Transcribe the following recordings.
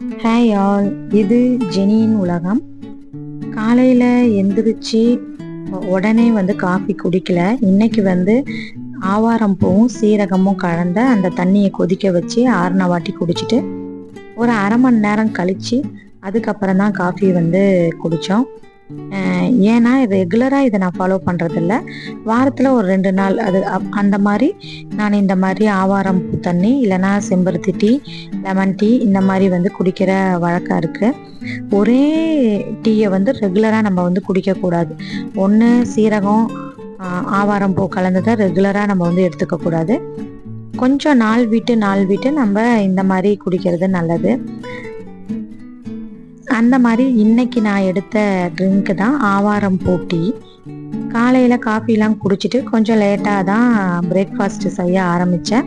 Hi all இது ஜெனியின் உலகம். காலையில் எந்திரிச்சு உடனே வந்து காஃபி குடிக்கல. இன்னைக்கு வந்து ஆவாரம் பூவும் சீரகமும் கலந்த அந்த தண்ணியை கொதிக்க வச்சு ஆறுன வாட்டி குடிச்சிட்டு ஒரு அரை மணி நேரம் கழித்து அதுக்கப்புறம் தான் காஃபி வந்து குடித்தோம் ஏன்னா ரெகுலராக இதை நான் ஃபாலோ பண்ணுறதில்ல வாரத்தில் ஒரு ரெண்டு நாள் அது அப்- அந்த மாதிரி நான் இந்த மாதிரி ஆவாரம் பூ தண்ணி இல்லைன்னா செம்பருத்தி டீ லெமன் டீ இந்த மாதிரி வந்து குடிக்கிற வழக்கம் இருக்குது ஒரே டீயை வந்து ரெகுலராக நம்ம வந்து குடிக்கக்கூடாது. ஒன்று சீரகம் ஆவாரம் பூ கலந்ததை ரெகுலராக நம்ம வந்து எடுத்துக்கக்கூடாது. கொஞ்சம் நாள் விட்டு நாள் விட்டு நம்ம இந்த மாதிரி குடிக்கிறது நல்லது. அந்த மாதிரி இன்னைக்கு நான் எடுத்த ட்ரிங்க் தான் ஆவாரம் போட்டி. காலையில் காஃபிலாம் குடிச்சிட்டு கொஞ்சம் லேட்டாக தான் பிரேக்ஃபாஸ்ட் செய்ய ஆரம்பித்தேன்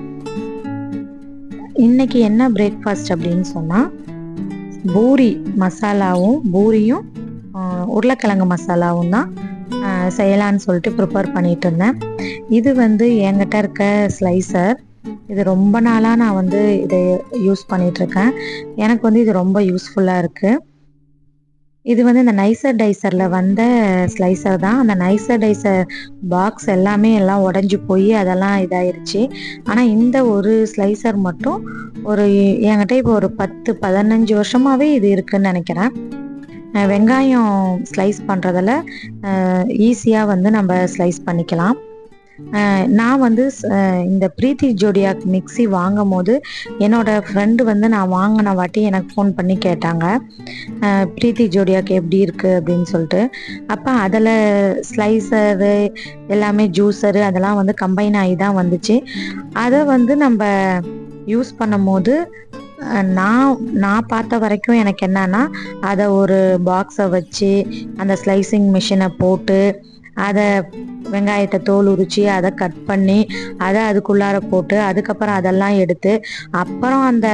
இன்னைக்கு என்ன பிரேக்ஃபாஸ்ட் அப்படின்னு சொன்னால் பூரி மசாலாவும் பூரியும் உருளைக்கிழங்கு மசாலாவும் தான் செய்யலான்னு சொல்லிட்டு ப்ரிப்பேர் பண்ணிட்டு இருந்தேன். இது வந்து என்கிட்ட இருக்க ஸ்லைசர் இது ரொம்ப நாளாக நான் வந்து இதை யூஸ் பண்ணிகிட்ருக்கேன் எனக்கு வந்து இது ரொம்ப யூஸ்ஃபுல்லாக இருக்குது இது வந்து இந்த நைசர் டைசரில் வந்த ஸ்லைசர் தான். அந்த நைசர் டைசர் பாக்ஸ் எல்லாமே எல்லாம் உடஞ்சி போய் அதெல்லாம் இதாயிருச்சு. ஆனால் இந்த ஒரு ஸ்லைசர் மட்டும் ஒரு என்கிட்ட இப்போ ஒரு பத்து பதினஞ்சு வருஷமாகவே இது இருக்குன்னு நினைக்கிறேன். வெங்காயம் ஸ்லைஸ் பண்ணுறதில் ஈஸியாக வந்து நம்ம ஸ்லைஸ் பண்ணிக்கலாம். நான் வந்து இந்த பிரீத்தி ஜோடியாக் மிக்ஸி வாங்கும் போது என்னோட ஃப்ரெண்டு வந்து நான் வாங்கின வாட்டி எனக்கு ஃபோன் பண்ணி கேட்டாங்க. பிரீத்தி ஜோடியாக் எப்படி இருக்குது அப்படின்னு சொல்லிட்டு. அப்போ அதில் ஸ்லைசரு எல்லாமே ஜூஸரு அதெல்லாம் வந்து கம்பைன் ஆகி தான் வந்துச்சு. அதை வந்து நம்ம யூஸ் பண்ணும்போது நான் நான் பார்த்த வரைக்கும் எனக்கு என்னன்னா அதை ஒரு பாக்ஸை வச்சு அந்த ஸ்லைசிங் மிஷினை போட்டு அதை வெங்காயத்தை தோல் உரிச்சு அதை கட் பண்ணி அதை அதுக்குள்ளார போட்டு அதுக்கப்புறம் அதெல்லாம் எடுத்து அப்புறம் அந்த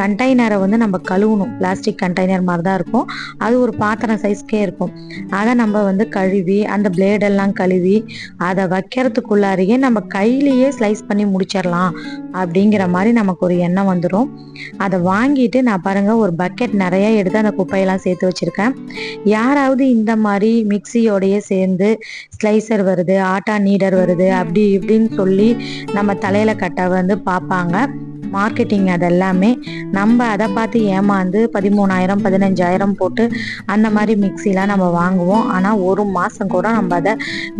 கண்டெய்னரை வந்து நம்ம கழுவணும். பிளாஸ்டிக் கண்டெய்னர் மாதிரி தான் இருக்கும். அது ஒரு பாத்திரம் சைஸ்க்கே இருக்கும். அதை நம்ம வந்து கழுவி அந்த பிளேடெல்லாம் கழுவி அதை வைக்கிறதுக்குள்ளாரையே நம்ம கையிலேயே ஸ்லைஸ் பண்ணி முடிச்சிடலாம் அப்படிங்கிற மாதிரி நமக்கு ஒரு எண்ணம் வந்துடும் அதை வாங்கிட்டு நான் பாருங்க ஒரு பக்கெட் நிறைய எடுத்து அந்த குப்பையெல்லாம் சேர்த்து வச்சிருக்கேன். யாராவது இந்த மாதிரி மிக்சியோடையே சேர்ந்து ஸ்லைசர் வருது ஆட்டா நீடர் வருது அப்படி இப்படின்னு சொல்லி நம்ம தலையில கட்ட வந்து பார்ப்பாங்க. மார்க்கெட்டிங் அதெல்லாமே நம்ம அதை பார்த்து ஏமாந்து பதிமூணாயிரம் பதினஞ்சாயிரம் போட்டு அந்த மாதிரி மிக்சிலாம் நம்ம வாங்குவோம். ஆனால் ஒரு மாதம் கூட நம்ம அதை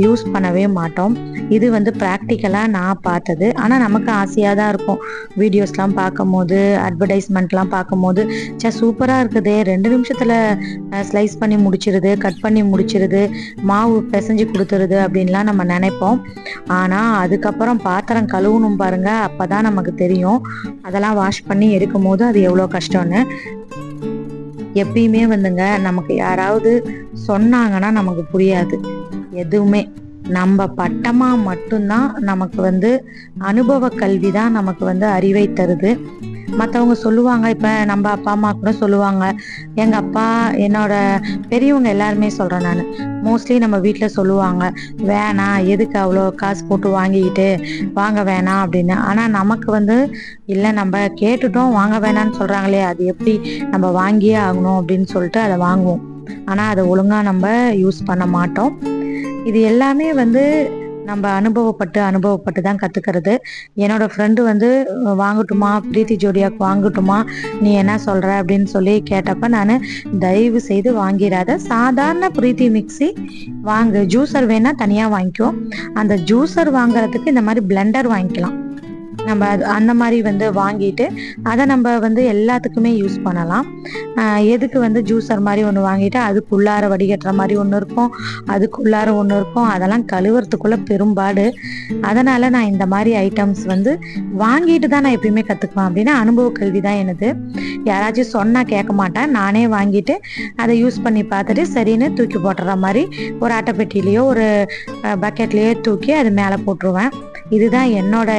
யூஸ் பண்ணவே மாட்டோம். இது வந்து ப்ராக்டிக்கலாக நான் பார்த்தது. ஆனால் நமக்கு ஆசையாக தான் இருக்கும். வீடியோஸ்லாம் பார்க்கும்போது அட்வர்டைஸ்மெண்ட்லாம் பார்க்கும்போது சே சூப்பராக இருக்குது. ரெண்டு நிமிஷத்தில் ஸ்லைஸ் பண்ணி முடிச்சிருது கட் பண்ணி முடிச்சிருது மாவு பிசைஞ்சு கொடுத்துருது அப்படின்லாம் நம்ம நினைப்போம். ஆனால் அதுக்கப்புறம் பாத்திரம் கழுவணும் பாருங்க. அப்போ தான் நமக்கு தெரியும். அதெல்லாம் வாஷ் பண்ணி எடுக்கும் போது அது எவ்வளோ கஷ்டம்னு எப்பயுமே வந்துங்க நமக்கு யாராவது சொன்னாங்கன்னா நமக்கு புரியாது. எதுவுமே. நம்ம பட்டமா மட்டும்தான் நமக்கு வந்து அனுபவ கல்வி தான் நமக்கு வந்து அறிவை தருது. மற்றவங்க சொல்லுவாங்க இப்போ நம்ம அப்பா அம்மா கூட சொல்லுவாங்க. எங்கள் அப்பா என்னோட பெரியவங்க எல்லாருமே சொல்கிறேன் நான். மோஸ்ட்லி நம்ம வீட்டில் சொல்லுவாங்க வேணாம் எதுக்கு அவ்வளோ காசு போட்டு வாங்கிக்கிட்டு வாங்க வேணாம் அப்படின்னு. ஆனால் நமக்கு வந்து இல்லை நம்ம கேட்டுட்டோம் வாங்க வேணாம்னு சொல்கிறாங்களே அது எப்படி நம்ம வாங்கியே ஆகணும் அப்படின்னு சொல்லிட்டு அதை வாங்குவோம். ஆனால் அதை ஒழுங்காக நம்ம யூஸ் பண்ண மாட்டோம். இது எல்லாமே வந்து நம்ம அனுபவப்பட்டு அனுபவப்பட்டு தான் கற்றுக்கிறது என்னோட ஃப்ரெண்டு வந்து வாங்கட்டுமா? பிரீத்தி ஜோடியாக்கு வாங்கட்டுமா? நீ என்ன சொல்கிற அப்படின்னு சொல்லி கேட்டப்ப நான் தயவு செய்து வாங்கிடாத. சாதாரண பிரீத்தி மிக்ஸி வாங்கு. ஜூஸர் வேணா தனியாக வாங்கிக்கோ. அந்த ஜூஸர் வாங்குறதுக்கு இந்த மாதிரி பிளெண்டர் வாங்கிக்கலாம். நம்ம அது அந்த மாதிரி வந்து வாங்கிட்டு அதை நம்ம வந்து எல்லாத்துக்குமே யூஸ் பண்ணலாம். எதுக்கு வந்து ஜூஸர் மாதிரி ஒன்று வாங்கிட்டு அதுக்குள்ளார வடிகட்டுற மாதிரி ஒன்று இருக்கும் அதுக்குள்ளார ஒன்று இருக்கும் அதெல்லாம் கழுவுறதுக்குள்ள பெரும்பாடு. அதனால நான் இந்த மாதிரி ஐட்டம்ஸ் வந்து வாங்கிட்டு தான் நான் எப்பயுமே கற்றுக்குவேன் அப்படின்னா அனுபவ கல்வி தான் எனது. யாராச்சும் சொன்னால் கேட்க மாட்டேன். நானே வாங்கிட்டு அதை யூஸ் பண்ணி பார்த்துட்டு சரின்னு தூக்கி போட்டுற மாதிரி ஒரு அட்டைப்பெட்டிலேயோ ஒரு பக்கெட்லேயோ தூக்கி அது மேலே போட்டுருவேன். இதுதான் என்னோட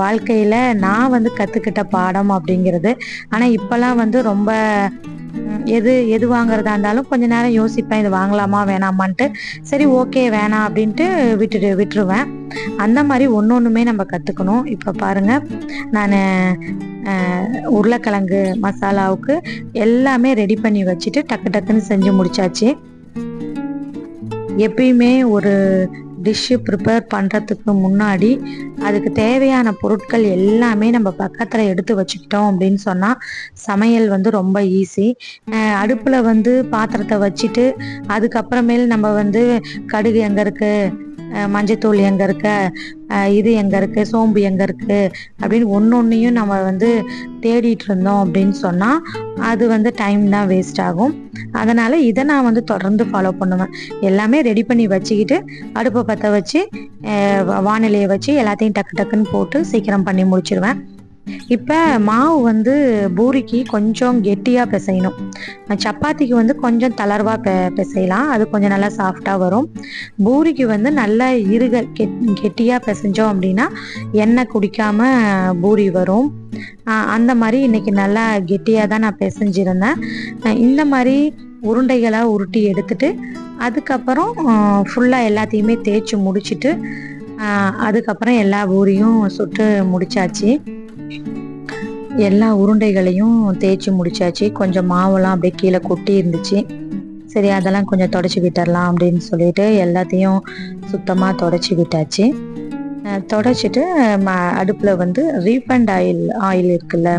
வாழ்க்கையில் நான் வந்து கற்றுக்கிட்ட பாடம் அப்படிங்கிறது. ஆனால் இப்போல்லாம் வந்து ரொம்ப எது எது வாங்குறதா இருந்தாலும் கொஞ்ச நேரம் யோசிப்பேன் இது வாங்கலாமா வேணாமான்ட்டு. சரி ஓகே வேணாம் அப்படின்ட்டு விட்டுட்டு விட்டுருவேன். அந்த மாதிரி ஒன்று ஒன்றுமே நம்ம கற்றுக்கணும் இப்போ பாருங்கள் நான் உருளைக்கிழங்கு மசாலாவுக்கு எல்லாமே ரெடி பண்ணி வச்சுட்டு டக்கு டக்குன்னு செஞ்சு முடிச்சாச்சு. எப்பயுமே ஒரு டிஷ்ஷு ப்ரிப்பேர் பண்ணுறதுக்கு முன்னாடி அதுக்கு தேவையான பொருட்கள் எல்லாமே நம்ம பக்கத்தில் எடுத்து வச்சுக்கிட்டோம் அப்படின்னு சொன்னால் சமையல் வந்து ரொம்ப ஈஸி அடுப்பில் வந்து பாத்திரத்தை வச்சுட்டு அதுக்கப்புறமேல் நம்ம வந்து கடுகு எங்கே இருக்குது மஞ்சத்தூள் எங்கே இருக்க? இது எங்கே இருக்குது சோம்பு எங்கே இருக்குது அப்படின்னு ஒன்று ஒன்றையும் நம்ம வந்து தேடிட்டு இருந்தோம் அப்படின்னு சொன்னால் அது வந்து டைம் தான் வேஸ்ட் ஆகும். அதனால் இதை நான் வந்து தொடர்ந்து ஃபாலோ பண்ணுவேன். எல்லாமே ரெடி பண்ணி வச்சுக்கிட்டு அடுப்பை பற்ற வச்சு வானிலையை வச்சு எல்லாத்தையும் டக்கு டக்குன்னு போட்டு சீக்கிரம் பண்ணி முடிச்சிருவேன். இப்போ மாவு வந்து பூரிக்கு கொஞ்சம் கெட்டியாக பிசையணும். சப்பாத்திக்கு வந்து கொஞ்சம் தளர்வாக பெ பிசையலாம். அது கொஞ்சம் நல்லா சாஃப்டாக வரும். பூரிக்கு வந்து நல்லா இருக கெட் கெட்டியாக பிசைஞ்சோம் அப்படின்னா எண்ணெய் குடிக்காமல் பூரி வரும். அந்த மாதிரி இன்னைக்கு நல்லா கெட்டியாக தான் நான் பிசைஞ்சிருந்தேன். இந்த மாதிரி உருண்டைகளாக உருட்டி எடுத்துட்டு அதுக்கப்புறம் ஃபுல்லாக எல்லாத்தையுமே தேய்ச்சி முடிச்சுட்டு அதுக்கப்புறம் எல்லா பூரியும் சுட்டு முடிச்சாச்சு. எல்லா உருண்டைகளையும் தேய்ச்சி முடிச்சாச்சு. கொஞ்சம் மாவெல்லாம் அப்படியே கீழே கொட்டி இருந்துச்சு. சரி அதெல்லாம் கொஞ்சம் தொடச்சி விட்டுடலாம் அப்படின்னு சொல்லிட்டு எல்லாத்தையும் சுத்தமாக தொடச்சி விட்டாச்சு. தொடச்சிட்டு அடுப்பில் வந்து ரீஃபைண்ட் ஆயில் ஆயில் இருக்குல்ல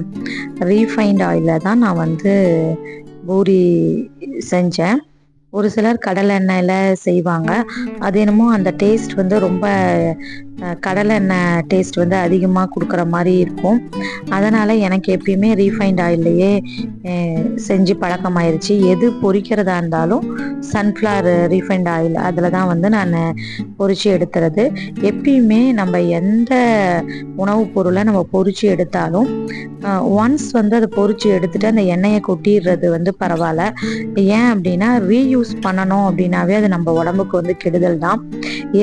ரீஃபைண்ட் ஆயிலில் தான் நான் வந்து பூரி செஞ்சேன். ஒரு சிலர் கடலை எண்ணெயில் செய்வாங்க. அது என்னமோ அந்த டேஸ்ட் வந்து ரொம்ப கடலை எண்ணெய் டேஸ்ட் வந்து அதிகமாக கொடுக்குற மாதிரி இருக்கும். அதனால் எனக்கு எப்பயுமே ரீஃபைண்ட் ஆயில்லையே செஞ்சு பழக்கமாயிருச்சு. எது பொரிக்கிறதா இருந்தாலும் சன்ஃப்ளவர் ரீஃபைண்ட் ஆயில் அதில் தான் வந்து நான் பொறிச்சு எடுத்துறது. எப்பயுமே நம்ம எந்த உணவுப் பொருளை நம்ம பொறிச்சு எடுத்தாலும் ஒன்ஸ் வந்து அதை பொறிச்சு எடுத்துட்டு அந்த எண்ணெயை கொட்டிடுறது வந்து பரவாயில்ல. ஏன் அப்படின்னா ரீயூஸ் பண்ணணும் அப்படின்னாவே அது நம்ம உடம்புக்கு வந்து கெடுதல் தான்.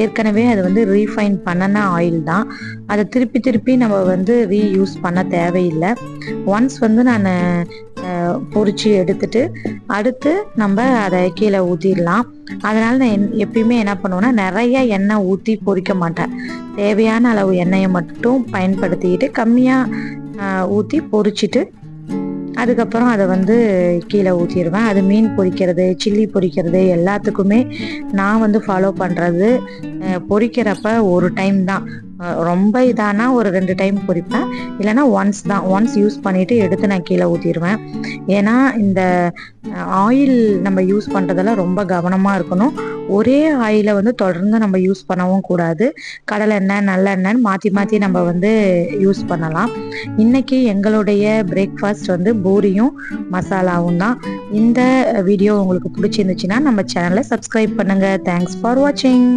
ஏற்கனவே அது வந்து ரீஃபைன் பண்ணன ஆயில் தான். அதை திருப்பி திருப்பி நம்ம வந்து ரீயூஸ் பண்ண தேவையில்லை. ஒன்ஸ் வந்து நான் பொறிச்சு எடுத்துட்டு அடுத்து நம்ம அதை கீழே ஊற்றிடலாம் அதனால நான் எப்பயுமே என்ன பண்ணுவேன்னா நிறைய எண்ணெய் ஊற்றி பொறிக்க மாட்டேன். தேவையான அளவு எண்ணெயை மட்டும் பயன்படுத்திக்கிட்டு கம்மியாக ஊற்றி பொறிச்சிட்டு அதுக்கப்புறம் அதை வந்து கீழே ஊற்றிடுவேன் அது மீன் பொரிக்கிறது சில்லி பொரிக்கிறது எல்லாத்துக்குமே நான் வந்து ஃபாலோ பண்ணுறது பொரிக்கிறப்ப ஒரு டைம் தான். ரொம்ப இதானா ஒரு ரெண்டு டைம் பொரிப்பேன் இல்லைனா ஒன்ஸ் தான். ஒன்ஸ் யூஸ் பண்ணிவிட்டு எடுத்து நான் கீழே ஊற்றிடுவேன் ஏன்னா இந்த ஆயில் நம்ம யூஸ் பண்ணுறதெல்லாம் ரொம்ப கவனமாக இருக்கணும். ஒரே ஆயிலை வந்து தொடர்ந்து நம்ம யூஸ் பண்ணவும் கூடாது. கடலை எண்ணெய் நல்லெண்ணெய்னு மாற்றி மாற்றி நம்ம வந்து யூஸ் பண்ணலாம். இன்னைக்கு எங்களுடைய பிரேக்ஃபாஸ்ட் வந்து பூரியும் மசாலாவும் தான். இந்த வீடியோ உங்களுக்கு பிடிச்சிருந்துச்சுன்னா நம்ம சேனலை சப்ஸ்கிரைப் பண்ணுங்கள் தேங்க்ஸ் ஃபார் வாட்சிங்